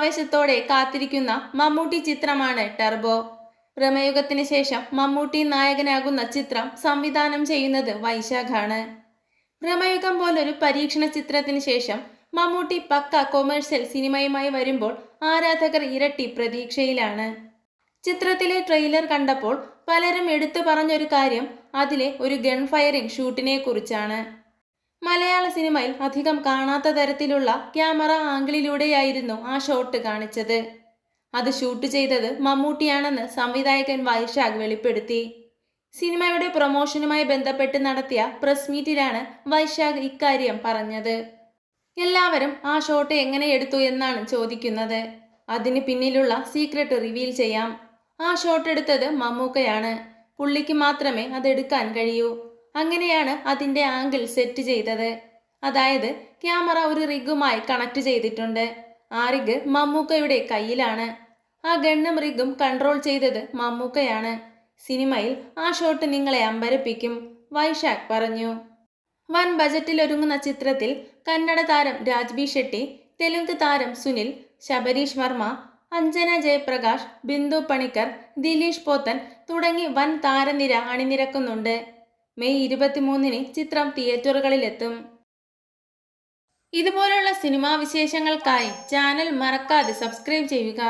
ആവേശത്തോടെ കാത്തിരിക്കുന്ന മമ്മൂട്ടി ചിത്രമാണ് ടെർബോ. പ്രമേയുഗത്തിന് ശേഷം മമ്മൂട്ടി നായകനാകുന്ന ചിത്രം സംവിധാനം ചെയ്യുന്നത് വൈശാഖാണ്. പ്രമേയുഗം പോലൊരു പരീക്ഷണ ചിത്രത്തിന് ശേഷം മമ്മൂട്ടി പക്ക കൊമേഴ്സ്യൽ സിനിമയുമായി വരുമ്പോൾ ആരാധകർ ഇരട്ടി പ്രതീക്ഷയിലാണ്. ചിത്രത്തിലെ ട്രെയിലർ കണ്ടപ്പോൾ പലരും എടുത്തു പറഞ്ഞൊരു കാര്യം അതിലെ ഒരു ഗൺ ഫയറിംഗ് ഷൂട്ടിനെ കുറിച്ചാണ് മലയാള സിനിമയിൽ അധികം കാണാത്ത തരത്തിലുള്ള ക്യാമറ ആംഗിളിലൂടെയായിരുന്നു ആ ഷോട്ട് കാണിച്ചത്. അത് ഷൂട്ട് ചെയ്തത് മമ്മൂട്ടിയാണെന്ന് സംവിധായകൻ വൈശാഖ് വെളിപ്പെടുത്തി. സിനിമയുടെ പ്രൊമോഷനുമായി ബന്ധപ്പെട്ട് നടത്തിയ പ്രസ് മീറ്റിലാണ് വൈശാഖ് ഇക്കാര്യം പറഞ്ഞത്. എല്ലാവരും ആ ഷോട്ട് എങ്ങനെ എടുത്തു എന്നാണ് ചോദിക്കുന്നത്. അതിന് പിന്നിലുള്ള സീക്രട്ട് റിവീൽ ചെയ്യാം. ആ ഷോട്ട് എടുത്തത് മമ്മൂക്കയാണ്. പുള്ളിക്ക് മാത്രമേ അത് എടുക്കാൻ കഴിയൂ. അങ്ങനെയാണ് അതിന്റെ ആംഗിൾ സെറ്റ് ചെയ്തത്. അതായത് ക്യാമറ ഒരു റിഗുമായി കണക്ട് ചെയ്തിട്ടുണ്ട്. ആ റിഗ് മമ്മൂക്കയുടെ കയ്യിലാണ്. ആ ഗണ്ണും റിഗും കൺട്രോൾ ചെയ്തത് മമ്മൂക്കയാണ്. സിനിമയിൽ ആ ഷോട്ട് നിങ്ങളെ അമ്പരപ്പിക്കും വൈശാഖ് പറഞ്ഞു. വൻ ബജറ്റിൽ ഒരുങ്ങുന്ന ചിത്രത്തിൽ കന്നഡ താരം രാജ്ബി ഷെട്ടി തെലുങ്ക് താരം സുനിൽ ശബരീഷ് വർമ്മ അഞ്ജന ജയപ്രകാശ് ബിന്ദു പണിക്കർ ദിലീഷ് പോത്തൻ തുടങ്ങി വൻ താരനിര അണിനിരക്കുന്നുണ്ട്. മെയ് ഇരുപത്തിമൂന്നിന് ചിത്രം തിയേറ്ററുകളിലെത്തും. ഇതുപോലുള്ള സിനിമാ വിശേഷങ്ങൾക്കായി ചാനൽ മറക്കാതെ സബ്സ്ക്രൈബ് ചെയ്യുക.